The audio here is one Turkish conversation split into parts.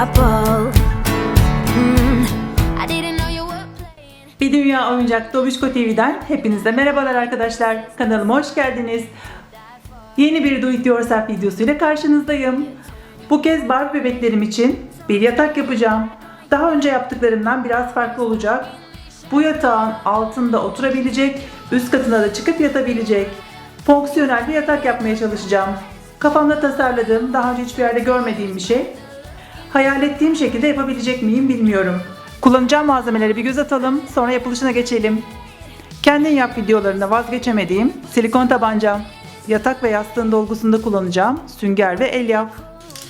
couple. Mm, I didn't know you were playing. Bir Dünya Oyuncak Dobişko TV'den hepinize merhabalar arkadaşlar. Kanalıma hoş geldiniz. Yeni bir Do It Yourself videosuyla karşınızdayım. Bu kez Barbie bebeklerim için bir yatak yapacağım. Daha önce yaptıklarımdan biraz farklı olacak. Bu yatağın altında oturabilecek, üst katına da çıkıp yatabilecek. Fonksiyonel bir yatak yapmaya çalışacağım. Kafamda tasarladığım, daha önce hiçbir yerde görmediğim bir şey. Hayal ettiğim şekilde yapabilecek miyim bilmiyorum. Kullanacağım malzemeleri bir göz atalım, sonra yapılışına geçelim. Kendin yap videolarında vazgeçemediğim silikon tabancam, yatak ve yastığın dolgusunda kullanacağım sünger ve elyaf.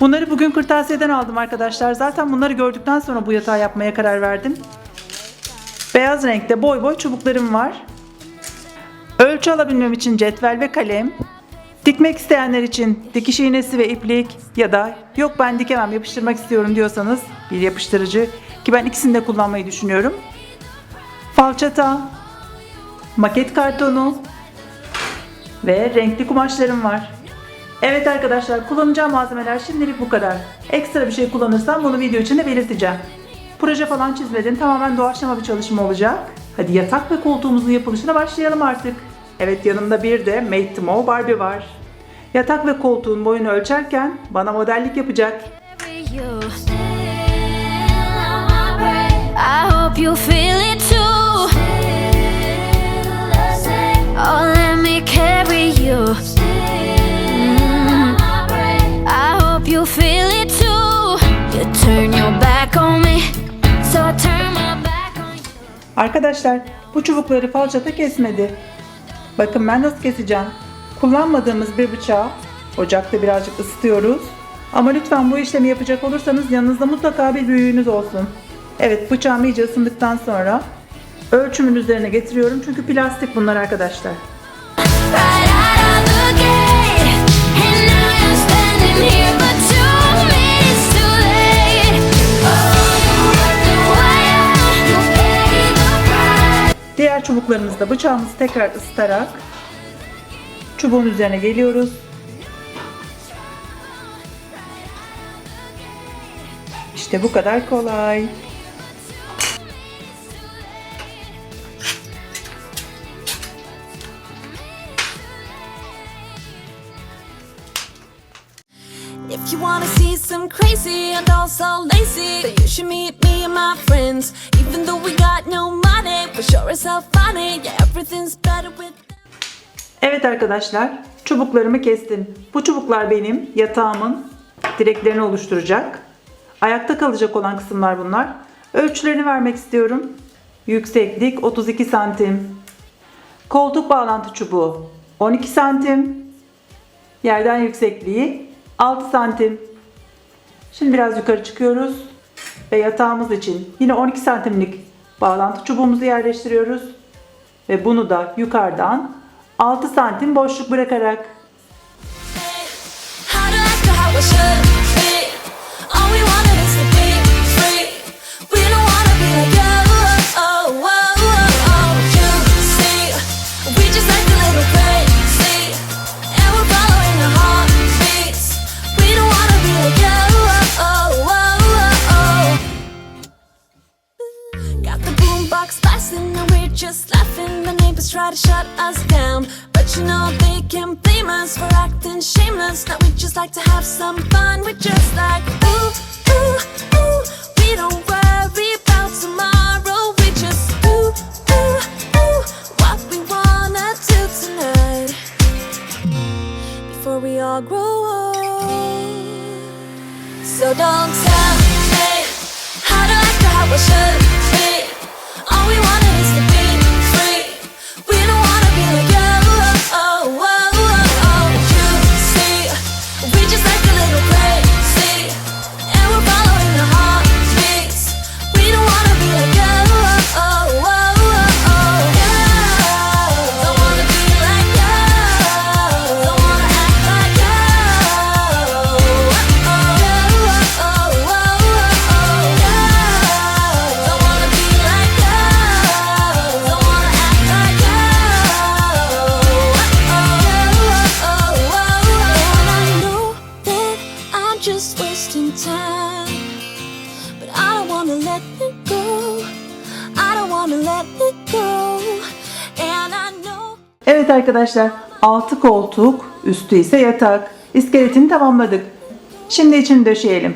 Bunları bugün kırtasiyeden aldım arkadaşlar. Zaten bunları gördükten sonra bu yatağı yapmaya karar verdim. Beyaz renkte boy boy çubuklarım var. Ölçü alabilmem için cetvel ve kalem. Dikmek isteyenler için dikiş iğnesi ve iplik ya da yok ben dikemem yapıştırmak istiyorum diyorsanız bir yapıştırıcı ki ben ikisini de kullanmayı düşünüyorum. Falçata, maket kartonu ve renkli kumaşlarım var. Evet arkadaşlar kullanacağım malzemeler şimdilik bu kadar. Ekstra bir şey kullanırsam bunu video içinde belirteceğim. Proje falan çizmedim. Tamamen doğaçlama bir çalışma olacak. Hadi yatak ve koltuğumuzun yapılışına başlayalım artık. Evet yanımda bir de Made to Move Barbie var. Yatak ve koltuğun boyunu ölçerken bana modellik yapacak. Oh. Mm. You. Arkadaşlar bu çubukları falçata kesmedi. Bakın ben nasıl keseceğim. Kullanmadığımız bir bıçağı ocakta birazcık ısıtıyoruz. Ama lütfen bu işlemi yapacak olursanız yanınızda mutlaka bir büyüğünüz olsun. Evet bıçağım iyice ısındıktan sonra ölçümün üzerine getiriyorum. Çünkü plastik bunlar arkadaşlar. Right Diğer çubuklarımızda bıçağımızı tekrar ısıtarak çubuğun üzerine geliyoruz. İşte bu kadar kolay. If you wanna see some crazy and also lazy, then you should meet me and my friends. Even though we got no money, we're sure as hell funny. Yeah, everything's better with. Evet arkadaşlar, çubuklarımı kestim. Bu çubuklar benim yatağımın direklerini oluşturacak. Ayakta kalacak olan kısımlar bunlar. Ölçülerini vermek istiyorum. Yükseklik 32 santim. Koltuk bağlantı çubuğu 12 santim. Yerden yüksekliği 6 santim. Şimdi biraz yukarı çıkıyoruz ve yatağımız için yine 12 santimlik bağlantı çubuğumuzu yerleştiriyoruz. Ve bunu da yukarıdan 6 santim boşluk bırakarak Evet arkadaşlar, altı koltuk, üstü ise yatak. İskeletini tamamladık. Şimdi içini döşeyelim.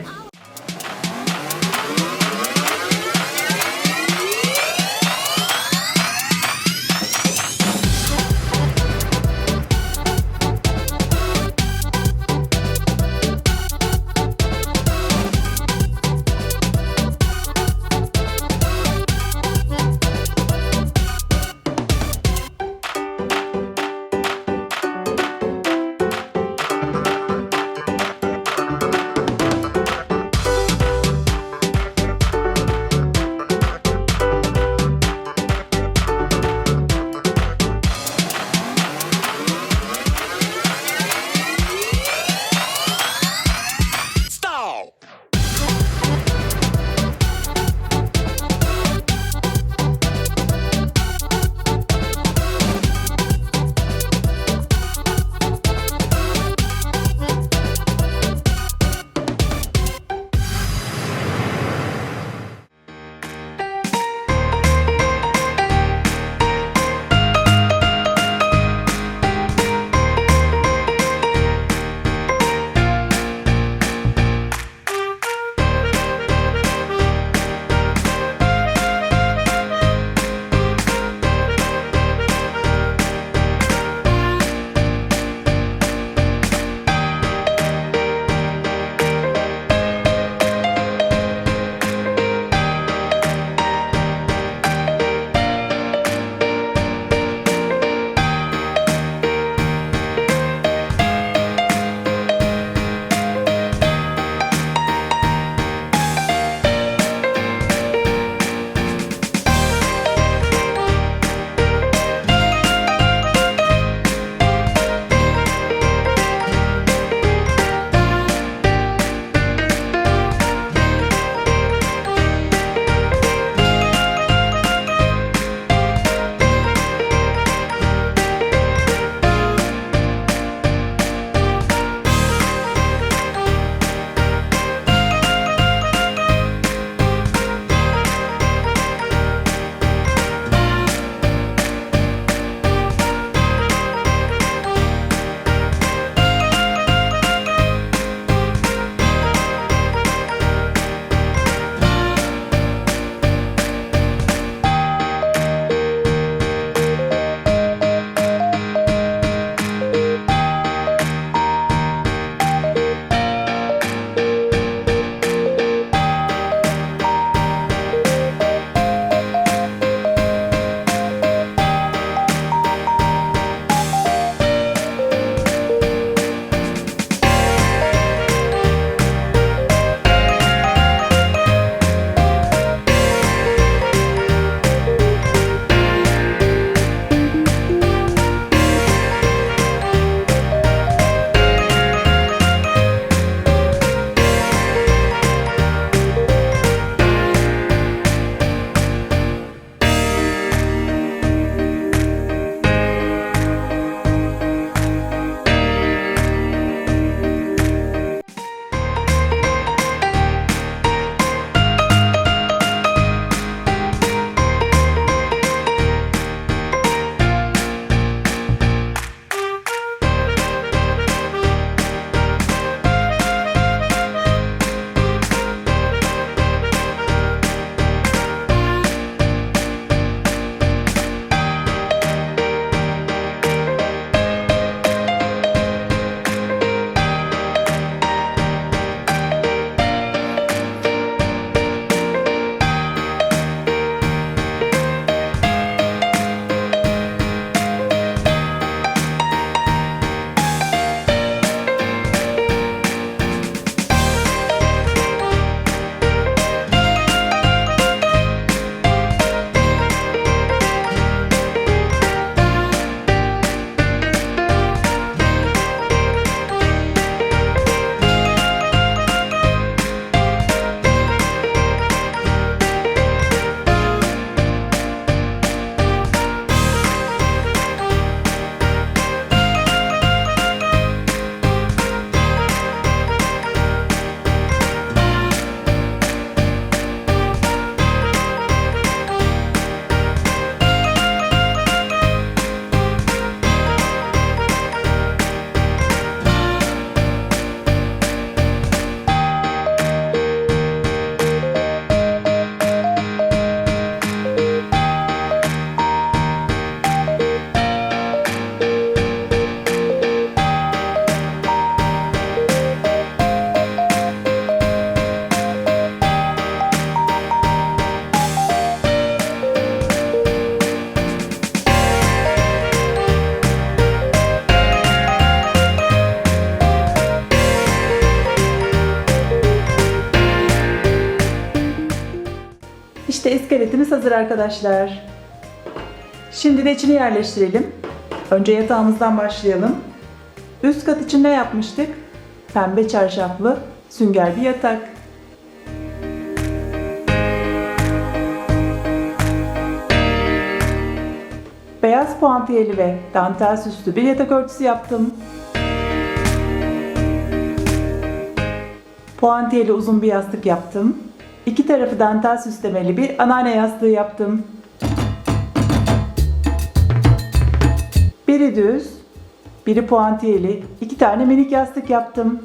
İşte iskeletimiz hazır arkadaşlar. Şimdi de içini yerleştirelim. Önce yatağımızdan başlayalım. Üst kat için ne yapmıştık? Pembe çarşaflı sünger bir yatak. Beyaz puantiyeli ve dantel süslü bir yatak örtüsü yaptım. Puantiyeli uzun bir yastık yaptım. İki tarafı dantel süslemeli bir anneanne yastığı yaptım. Biri düz, biri puantiyeli, iki tane minik yastık yaptım.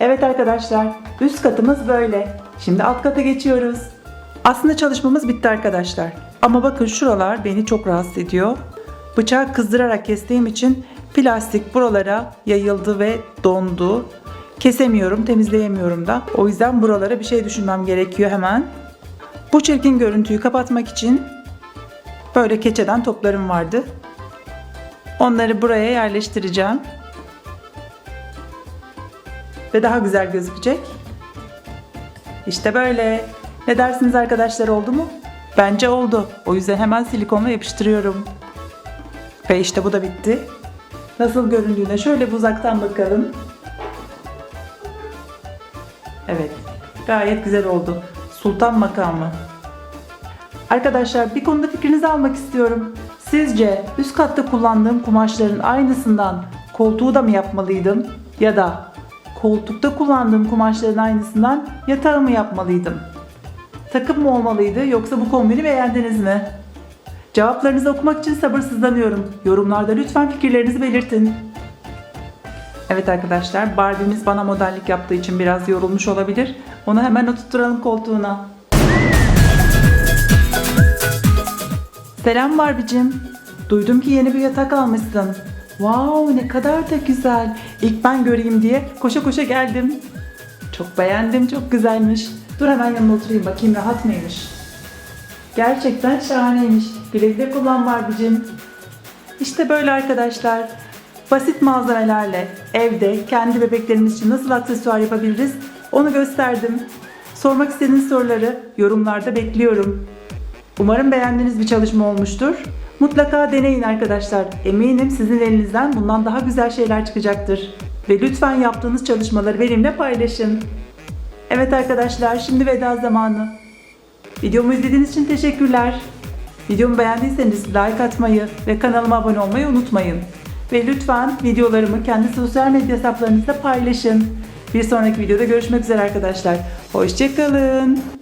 Evet arkadaşlar, üst katımız böyle. Şimdi alt kata geçiyoruz. Aslında çalışmamız bitti arkadaşlar. Ama bakın şuralar beni çok rahatsız ediyor. Bıçağı kızdırarak kestiğim için plastik buralara yayıldı ve dondu. Kesemiyorum, temizleyemiyorum da. O yüzden buralara bir şey düşünmem gerekiyor hemen. Bu çirkin görüntüyü kapatmak için böyle keçeden toplarım vardı. Onları buraya yerleştireceğim. Ve daha güzel gözükecek. İşte böyle. Ne dersiniz arkadaşlar oldu mu? Bence oldu. O yüzden hemen silikonla yapıştırıyorum. Ve işte bu da bitti. Nasıl göründüğüne şöyle uzaktan bakalım. Evet. Gayet güzel oldu. Sultan makamı. Arkadaşlar bir konuda fikrinizi almak istiyorum. Sizce üst katta kullandığım kumaşların aynısından koltuğu da mı yapmalıydım? Ya da koltukta kullandığım kumaşların aynısından yatağı mı yapmalıydım? Takım mı olmalıydı yoksa bu kombini beğendiniz mi? Cevaplarınızı okumak için sabırsızlanıyorum. Yorumlarda lütfen fikirlerinizi belirtin. Evet arkadaşlar Barbie'miz bana modellik yaptığı için biraz yorulmuş olabilir. Onu hemen oturtturalım koltuğuna. Selam Barbie'cim. Duydum ki yeni bir yatak almışsın. Wow ne kadar da güzel. İlk ben göreyim diye koşa koşa geldim. Çok beğendim çok güzelmiş. Dur hemen yanına oturayım bakayım rahat mıymış. Gerçekten şahaneymiş. Güle güle kullan Barbie'cim. İşte böyle arkadaşlar. Basit malzemelerle evde kendi bebeklerimiz için nasıl aksesuar yapabiliriz onu gösterdim. Sormak istediğiniz soruları yorumlarda bekliyorum. Umarım beğendiğiniz bir çalışma olmuştur. Mutlaka deneyin arkadaşlar. Eminim sizin elinizden bundan daha güzel şeyler çıkacaktır. Ve lütfen yaptığınız çalışmaları benimle paylaşın. Evet arkadaşlar şimdi veda zamanı. Videomu izlediğiniz için teşekkürler. Videomu beğendiyseniz like atmayı ve kanalıma abone olmayı unutmayın. Ve lütfen videolarımı kendi sosyal medya hesaplarınızda paylaşın. Bir sonraki videoda görüşmek üzere arkadaşlar. Hoşçakalın.